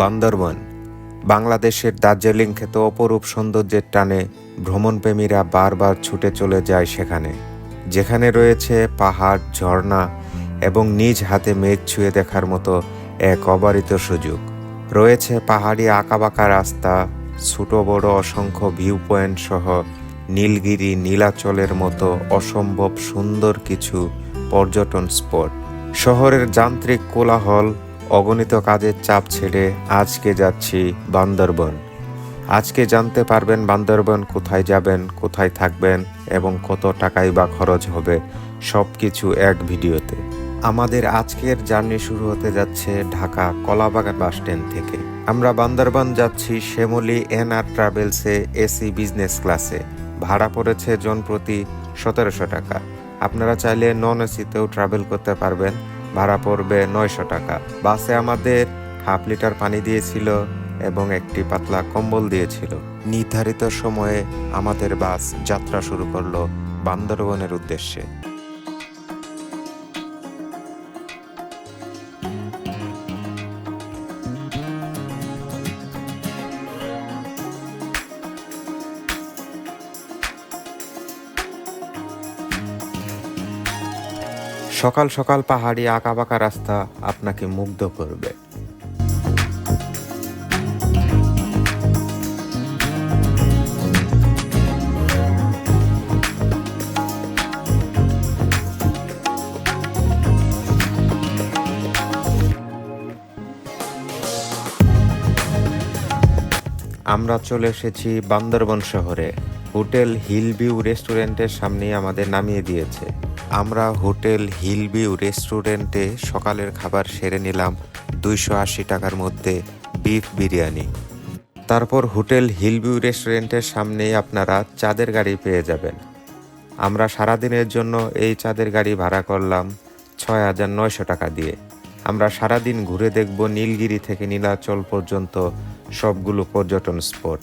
বান্দরবন, বাংলাদেশের দার্জিলিং খেতে অপরূপ সৌন্দর্যের টানে ভ্রমণপ্রেমীরা বারবার ছুটে চলে যায় সেখানে, যেখানে রয়েছে পাহাড়, ঝর্ণা এবং নিজ হাতে মেঘ ছুঁয়ে দেখার মতো এক অবারিত সুযোগ। রয়েছে পাহাড়ি আঁকাবাঁকা রাস্তা, ছোট বড় অসংখ্য ভিউ পয়েন্ট সহ নীলগিরি নীলাচলের মতো অসম্ভব সুন্দর কিছু পর্যটন স্পট। শহরের যান্ত্রিক কোলাহল অগণিত কাজের চাপ ছেড়ে আজকে যাচ্ছি বান্দরবন। আজকে জানতে পারবেন বান্দরবন কোথায় যাবেন, কোথায় থাকবেন এবং কত টাকাই বা খরচ হবে সব কিছু এক ভিডিওতে। আমাদের আজকের জার্নি শুরু হতে যাচ্ছে ঢাকা কলাবাগান বাস স্ট্যান্ড থেকে। আমরা বান্দরবান যাচ্ছি শ্যামলী এন আর ট্রাভেলসে এসি বিজনেস ক্লাসে। ভাড়া পড়েছে জন প্রতি সতেরোশো টাকা। আপনারা চাইলে নন এসিতেও ট্রাভেল করতে পারবেন। ভাড়া পড়বে নয়শো টাকা। বাসে আমাদের হাফ লিটার পানি দিয়েছিল এবং একটি পাতলা কম্বল দিয়েছিল। নির্ধারিত সময়ে আমাদের বাস যাত্রা শুরু করল বান্দরবনের উদ্দেশ্যে। সকাল সকাল পাহাড়ি আঁকাবাঁকা রাস্তা আপনাকে মুগ্ধ করবে। আমরা চলে এসেছি বান্দরবন শহরে। হোটেল হিল ভিউ রেস্টুরেন্টের সামনে আমাদের নামিয়ে দিয়েছে। আমরা হোটেল হিল ভিউ রেস্টুরেন্টে সকালের খাবার সেরে নিলাম দুইশো আশি টাকার মধ্যে বিফ বিরিয়ানি। তারপর হোটেল হিল ভিউ রেস্টুরেন্টের সামনেই আপনারা চাঁদের গাড়ি পেয়ে যাবেন। আমরা সারাদিনের জন্য এই চাঁদের গাড়ি ভাড়া করলাম ছয় হাজার নয়শো টাকা দিয়ে। আমরা সারাদিন ঘুরে দেখব নীলগিরি থেকে নীলাচল পর্যন্ত সবগুলো পর্যটন স্পট।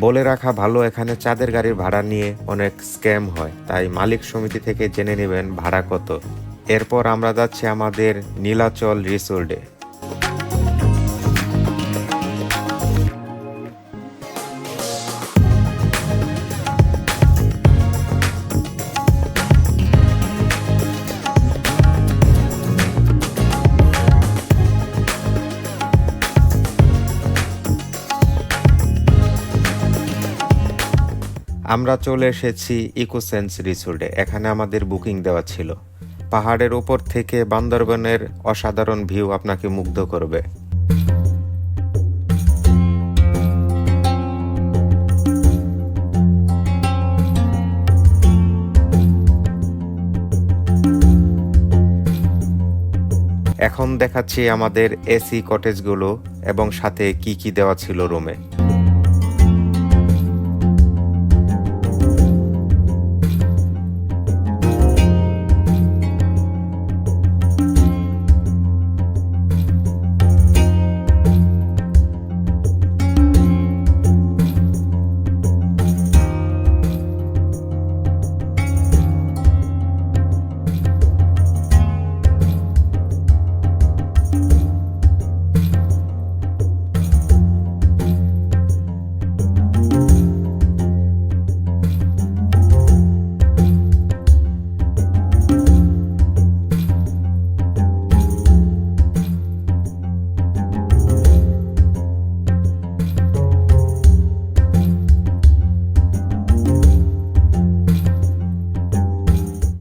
বলে রাখা ভালো, এখানে চাঁদের গাড়ির ভাড়া নিয়ে অনেক স্ক্যাম হয়। তাই মালিক সমিতি থেকে জেনে নেবেন ভাড়া কত। এরপর আমরা যাচ্ছি আমাদের নীলাচল রিসোর্টে। আমরা চলে এসেছি ইকোসেন্স রিসোর্টে। এখানে আমাদের বুকিং দেওয়া ছিল। পাহাড়ের ওপর থেকে বান্দরবনের অসাধারণ ভিউ আপনাকে মুগ্ধ করবে। এখন দেখাচ্ছি আমাদের এসি কটেজগুলো এবং সাথে কি কি দেওয়া ছিল রুমে।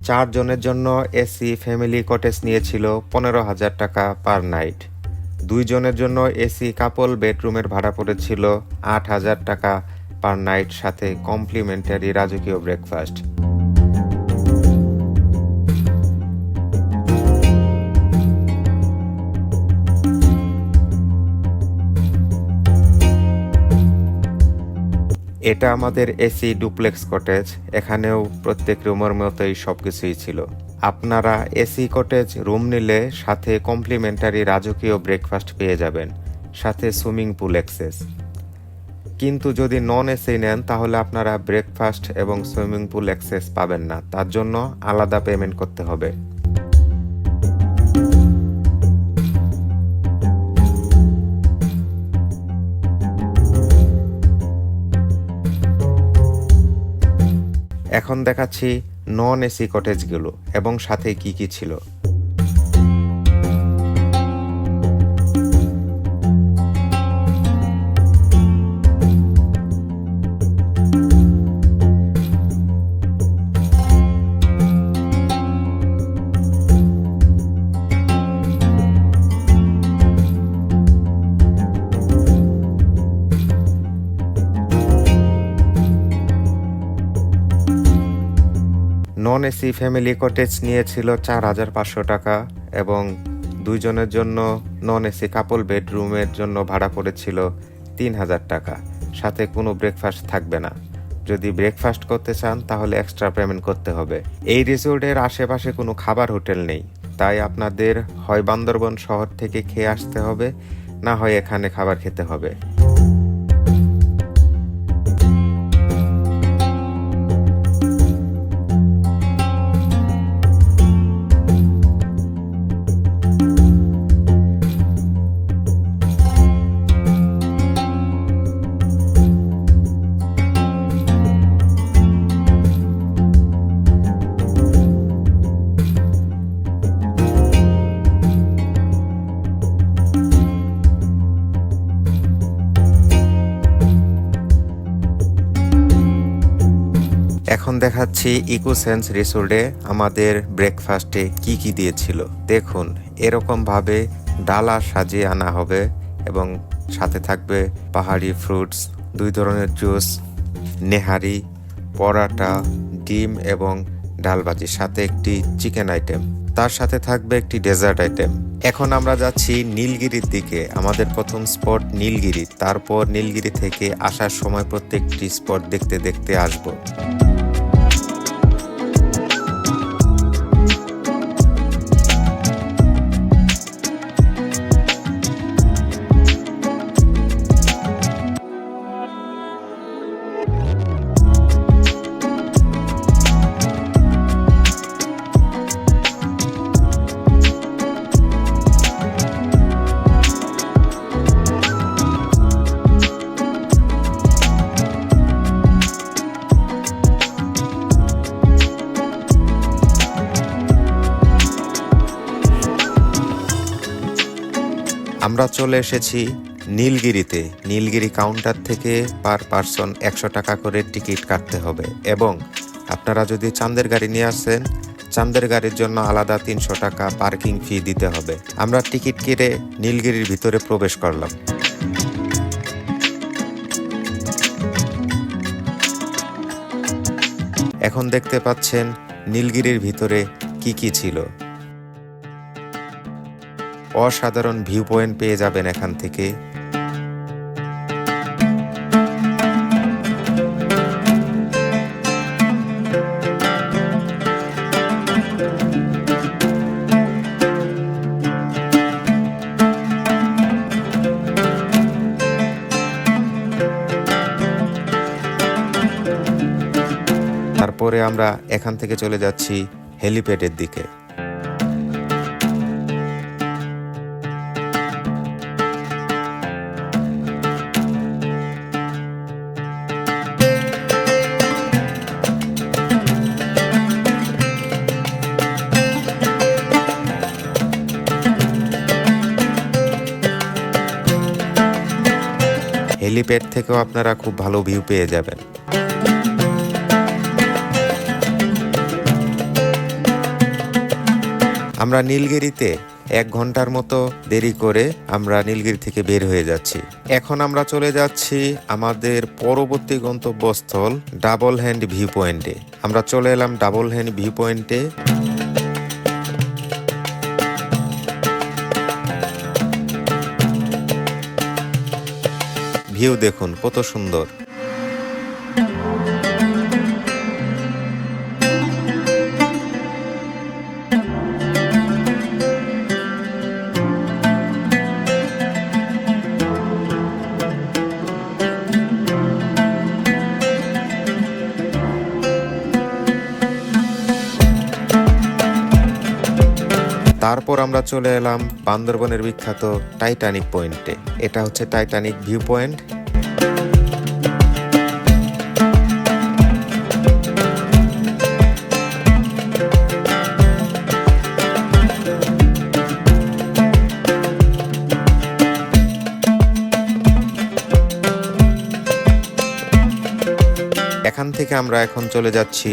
চারজনের জন্য এসি ফ্যামিলি কটেজ নিয়েছিল পনেরো হাজার টাকা পার নাইট। দুইজনের জন্য এসি কাপল বেডরুমের ভাড়া পড়েছিল আট হাজার টাকা পার নাইট, সাথে কমপ্লিমেন্টারি রাজকীয় ব্রেকফাস্ট। এটা আমাদের এসি ডুপ্লেক্স কটেজ, এখানেও প্রত্যেক রুমের মতোই সব কিছুই ছিল। আপনারা এসি কটেজ রুম নিলে সাথে কমপ্লিমেন্টারি রাজকীয় ব্রেকফাস্ট পেয়ে যাবেন, সাথে সুইমিং পুল অ্যাক্সেস কিন্তু যদি নন এসি নেন, তাহলে আপনারা ব্রেকফাস্ট এবং সুইমিং পুল অ্যাক্সেস পাবেন না, তার জন্য আলাদা পেমেন্ট করতে হবে। এখন দেখাচ্ছি নন এসি কটেজগুলো এবং সাথে কি কি ছিল। নন এসি ফ্যামিলি কটেজ নিয়েছিল চার হাজার পাঁচশো টাকা এবং দুইজনের জন্য নন এসি কাপল বেডরুমের জন্য ভাড়া পড়েছিল তিন হাজার টাকা। সাথে কোনো ব্রেকফাস্ট থাকবে না। যদি ব্রেকফাস্ট করতে চান, তাহলে এক্সট্রা পেমেন্ট করতে হবে। এই রিসোর্টের আশেপাশে কোনো খাবার হোটেল নেই। তাই আপনাদের হয় বান্দরবন শহর থেকে খেয়ে আসতে হবে, না হয় এখানে খাবার খেতে হবে। দেখাচ্ছি ইকোসেন্স রিসোর্টে আমাদের ব্রেকফাস্টে কি কি দিয়েছিল। দেখুন এরকম ভাবে ডালা সাজিয়ে আনা হবে এবং সাথে থাকবে পাহাড়ি ফ্রুটস, দুই ধরনের জুস, নেহারি, পরাটা, ডিম এবং ডালবাজি সাথে একটি চিকেন আইটেম। তার সাথে থাকবে একটি ডেজার্ট আইটেম। এখন আমরা যাচ্ছি নীলগিরির দিকে। আমাদের প্রথম স্পট নীলগিরি। তারপর নীলগিরি থেকে আসার সময় প্রত্যেকটি স্পট দেখতে দেখতে আসব। আমরা চলে এসেছি নীলগিরিতে। নীলগিরি কাউন্টার থেকে পার পারসন একশো টাকা করে টিকিট কাটতে হবে এবং আপনারা যদি চাঁদের গাড়ি নিয়ে আসেন, চাঁদের গাড়ির জন্য আলাদা তিনশো টাকা পার্কিং ফি দিতে হবে। আমরা টিকিট কেটে নীলগিরির ভিতরে প্রবেশ করলাম। এখন দেখতে পাচ্ছেন নীলগিরির ভিতরে কি কি ছিল। অসাধারণ ভিউ পয়েন্ট পেয়ে যাবেন এখান থেকে। তারপরে আমরা এখান থেকে চলে যাচ্ছি হেলিপ্যাডের দিকে। হেলিপ্যাড থেকেও আপনারা খুব ভালো ভিউ পেয়ে যাবেন। আমরা নীলগিরিতে এক ঘণ্টার মতো দেরি করে আমরা নীলগিরি থেকে বের হয়ে যাচ্ছি। এখন আমরা চলে যাচ্ছি আমাদের পরবর্তী গন্তব্যস্থল ডাবল হ্যান্ড ভিউ পয়েন্টে আমরা চলে এলাম ডাবল হ্যান্ড ভিউ পয়েন্টে ভিউ দেখুন কত সুন্দর। তারপর আমরা চলে এলাম বান্দরবনের বিখ্যাত টাইটানিক পয়েন্টে। এটা হচ্ছে টাইটানিক ভিউ পয়েন্ট। এখান থেকে আমরা এখন চলে যাচ্ছি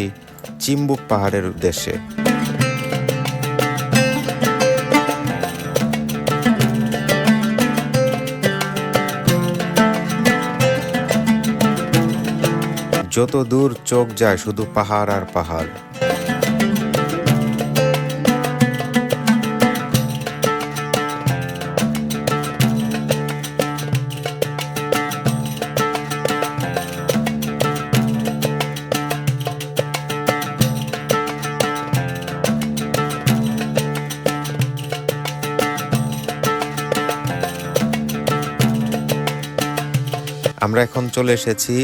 চিম্বুক পাহাড়ের উদ্দেশ্যে। যত দূর চোখ যায় শুধু পাহাড় আর পাহাড়। আমরা এখন চলে এসেছি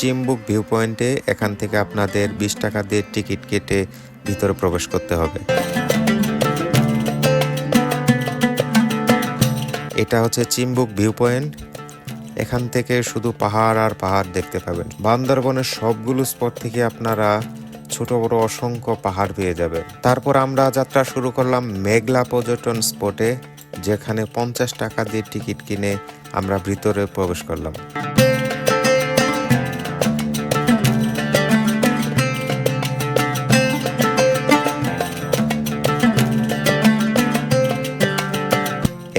চিম্বুক ভিউ পয়েন্টে এখান থেকে আপনাদের বিশ টাকা দিয়ে টিকিট কেটে ভিতরে প্রবেশ করতে হবে। এটা হচ্ছে চিম্বুক ভিউ পয়েন্ট এখান থেকে শুধু পাহাড় আর পাহাড় দেখতে পাবেন। বান্দরবনের সবগুলো স্পট থেকে আপনারা ছোট, বড়, অসংখ্য পাহাড় পেয়ে যাবেন। তারপর আমরা যাত্রা শুরু করলাম মেঘলা পর্যটন স্পটে, যেখানে পঞ্চাশ টাকা দিয়ে টিকিট কিনে আমরা ভিতরে প্রবেশ করলাম।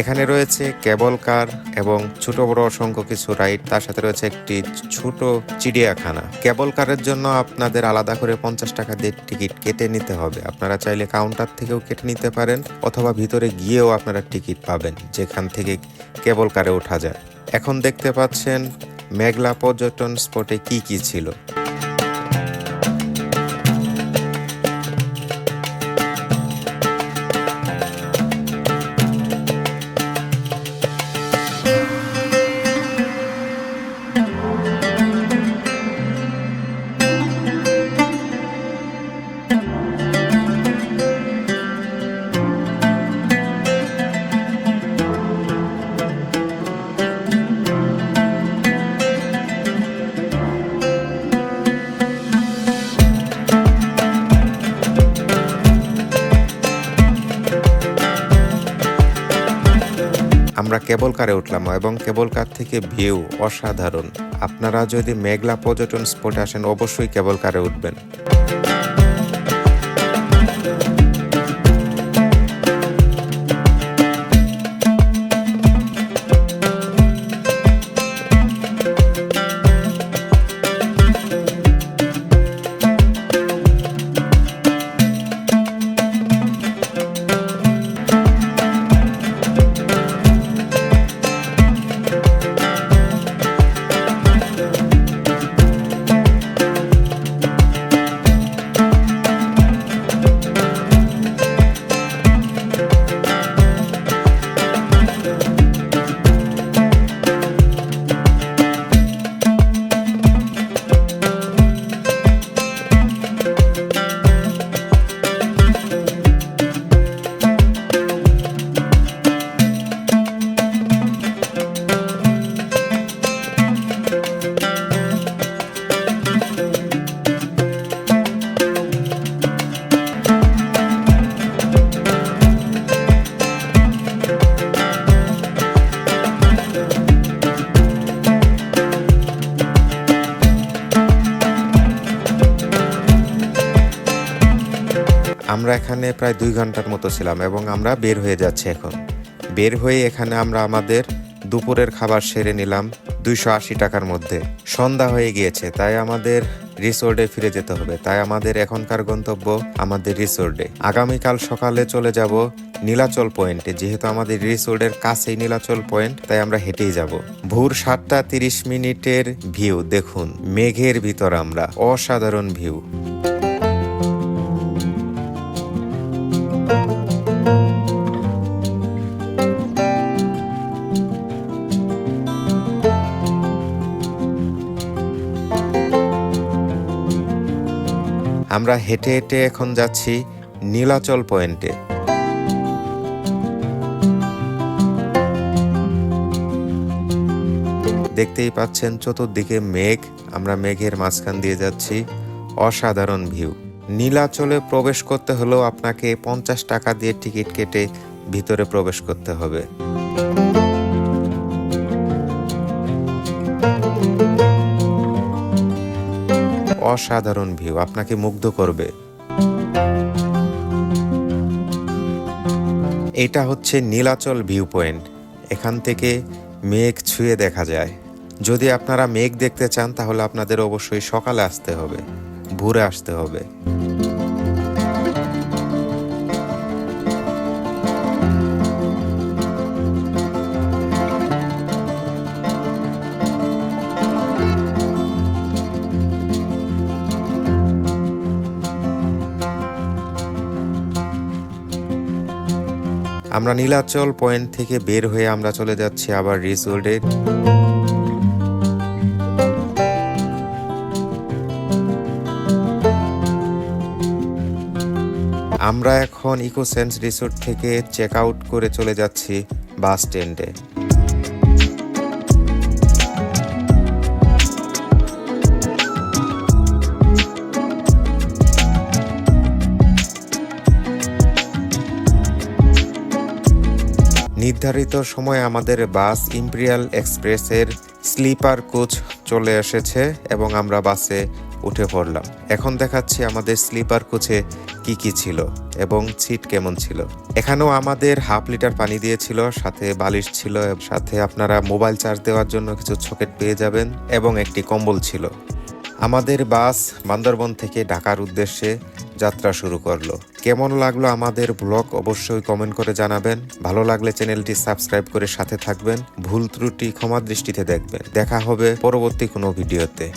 এখানে রয়েছে কেবল কার এবং ছোট বড় অসংখ্য কিছু রাইড। তার সাথে রয়েছে একটি ছোট চিড়িয়াখানা। কেবল কারের জন্য আপনাদের আলাদা করে পঞ্চাশ টাকা দিয়ে টিকিট কেটে নিতে হবে। আপনারা চাইলে কাউন্টার থেকেও কেটে নিতে পারেন অথবা ভিতরে গিয়েও আপনারা টিকিট পাবেন, যেখান থেকে কেবল কারে ওঠা যায়। এখন দেখতে পাচ্ছেন মেঘলা পর্যটন স্পটে কি কি ছিল। আমরা কেবল কারে উঠলাম এবং কেবল কার থেকে ভিউ অসাধারণ। আপনারা যদি মেঘলা পর্যটন স্পটে আসেন, অবশ্যই কেবল কারে উঠবেন। আমরা এখানে প্রায় দুই ঘণ্টার মতো ছিলাম এবং আমরা বের হয়ে যাচ্ছি এখন। বের হয়ে এখানে আমরা আমাদের দুপুরের খাবার সেরে নিলাম দুইশো আশি টাকার মধ্যে। সন্ধ্যা হয়ে গিয়েছে, তাই আমাদের রিসোর্টে ফিরে যেতে হবে। তাই আমাদের এখনকার গন্তব্য আমাদের রিসোর্টে আগামীকাল সকালে চলে যাব নীলাচল পয়েন্টে যেহেতু আমাদের রিসোর্টের কাছেই নীলাচল পয়েন্ট তাই আমরা হেঁটেই যাব। ভোর সাতটা তিরিশ মিনিটের ভিউ দেখুন, মেঘের ভিতর আমরা। অসাধারণ ভিউ আমরা হেঁটে হেঁটে এখন যাচ্ছি নীলাচল পয়েন্টে। দেখতেই পাচ্ছেন চতুর্দিকে মেঘ, আমরা মেঘের মাঝখান দিয়ে যাচ্ছি। অসাধারণ ভিউ। নীলাচলে প্রবেশ করতে হলেও আপনাকে পঞ্চাশ টাকা দিয়ে টিকিট কেটে ভিতরে প্রবেশ করতে হবে। অসাধারণ ভিউ আপনাকে মুগ্ধ করবে। এটা হচ্ছে নীলাচল ভিউ পয়েন্ট এখান থেকে মেঘ ছুঁয়ে দেখা যায়। যদি আপনারা মেঘ দেখতে চান, তাহলে আপনাদের অবশ্যই সকালে আসতে হবে, ভোরে আসতে হবে। আমরা নীলাচল পয়েন্ট থেকে বের হয়ে আমরা চলে যাচ্ছি আবার রিসোর্টে। আমরা এখন ইকোসেন্স রিসোর্ট থেকে চেক আউট করে চলে যাচ্ছি বাস স্ট্যান্ডে। নির্ধারিত সময়ে আমাদের বাস ইম্পেরিয়াল এক্সপ্রেসের স্লিপার কোচ চলে এসেছে এবং আমরা বাসে উঠে পড়লাম। এখন দেখাচ্ছি আমাদের স্লিপার কোচে কি কি ছিল এবং সিট কেমন ছিল। এখানেও আমাদের হাফ লিটার পানি দিয়েছিল, সাথে বালিশ ছিল, সাথে আপনারা মোবাইল চার্জ দেওয়ার জন্য কিছু ছকেট পেয়ে যাবেন এবং একটি কম্বল ছিল। আমাদের বাস বান্দরবন থেকে ঢাকার উদ্দেশ্যে যাত্রা শুরু করল। কেমন লাগল আমাদের ব্লগ অবশ্যই কমেন্ট করে জানাবেন। ভালো লাগলে চ্যানেলটি সাবস্ক্রাইব করে সাথে থাকবেন। ভুল ত্রুটি ক্ষমা দৃষ্টিতে দেখবেন। দেখা হবে পরবর্তী কোনো ভিডিওতে।